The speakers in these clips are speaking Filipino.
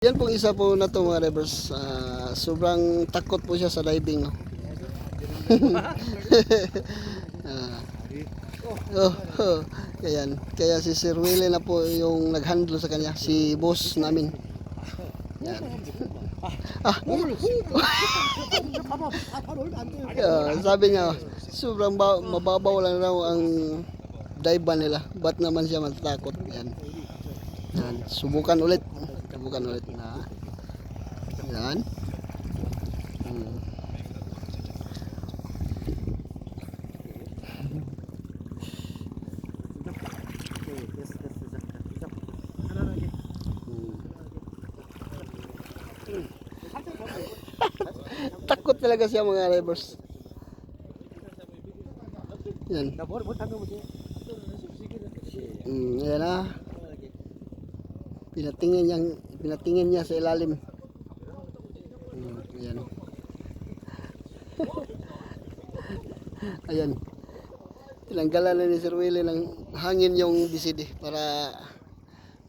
Yan pong isa po na to mga rivers. Ah, sobrang takot po siya sa diving. No? Ah. oh, oh. Kaya, kaya si Sir Willie na po yung nag-handle sa kanya. Si boss namin. Yan. Ah, Ah, sabi niya, sobrang ba- mababaw lang raw ang dive nila. Ba't naman siya matatakot? Yan. Yan. Subukan ulit. Subukan ulit na. Yan. Hmm. Takot talaga siya mga rivers. Yan. Mm, yan na. Pinatingin niya, pinatingin niya sa ilalim. Mm, ayan. ayan. Tinanggalan na ni Sir Willie ng hangin yung BCD para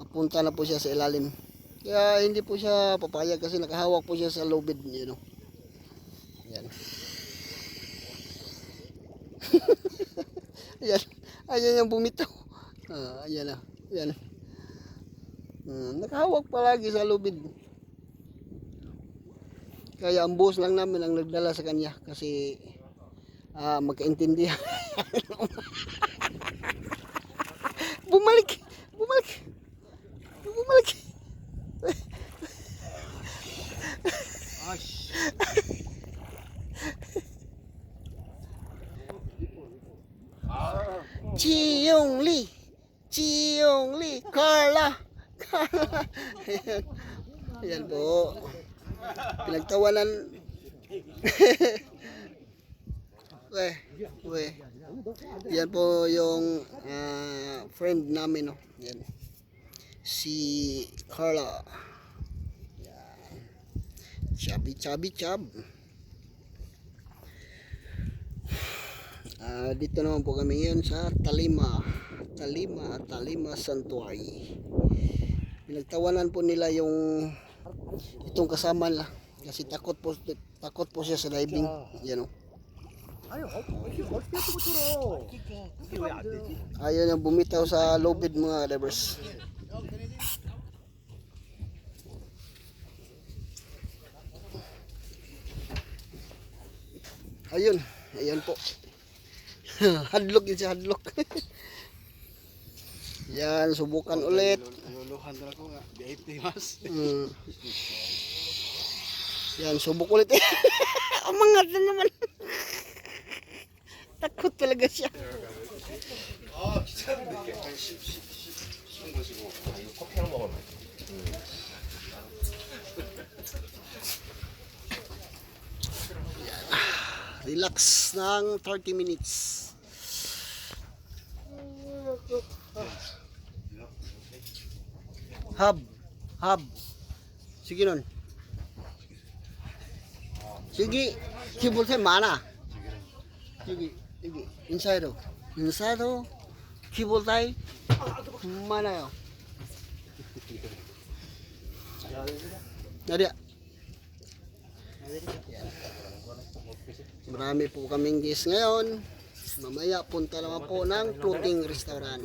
mapunta na po siya sa ilalim. Kaya hindi po siya papayag kasi nakahawak po siya sa lobid, you know. Ayan. ayan. Ayan yung bumitaw. Ah, ayan na. Ayan. Hmm, nakahawak palagi sa lubid. Kaya ang boss lang namin ang nagdala sa kanya kasi ah, magkaintindihan. bumalik! Bumalik! Bumalik! Chiyong Lee! Chiyong Lee! Carla! Ayan. Po. Pinagtawanan. Weh, weh. Yan po yung ah, friend namin, no. Yan. Si Carla. Yan. Chubby, chubby, chub. Ah, dito naman po kami ngayon sa Talima. Talima, Talima Santuari pinagtawanan po nila yung itong kasama nila. Kasi takot po takot po siya sa diving yan o ayaw niyang bumitaw sa lobid mga divers. Ayun ayun po. Hadlock yun si hadlock yan subukan ulit. Luluhan na ako nga, VIP mas. Mm. Yan, subok ulit. Umangat na naman. Takot talaga siya. 아 귀찮은데 이게 한 10, 10, 10, 10분 거시고 아 이거 커피 하나 먹었네 Relax ng 30 minutes. Hub. Hub. Sige nun. Sige. Kibul tayo mana. Sige. Sige. Inside. Inside o. Kibul tayo. Mana yun. Nadia. Marami po kaming guest ngayon. Mamaya punta naman po ng floating restaurant.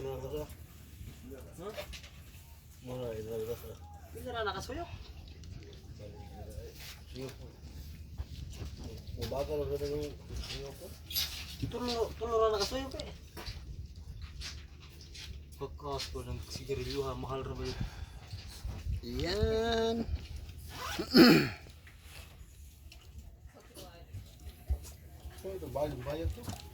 Mura na lang sa. Ha? Mura na lang sa. Hindi na nakasuyo. Mabagal lang na yung yung ko. Tulo, tulo na nakasuyo pa eh. Pagkas ko ng sigarilyo ha, mahal na ba yun? Yan. to.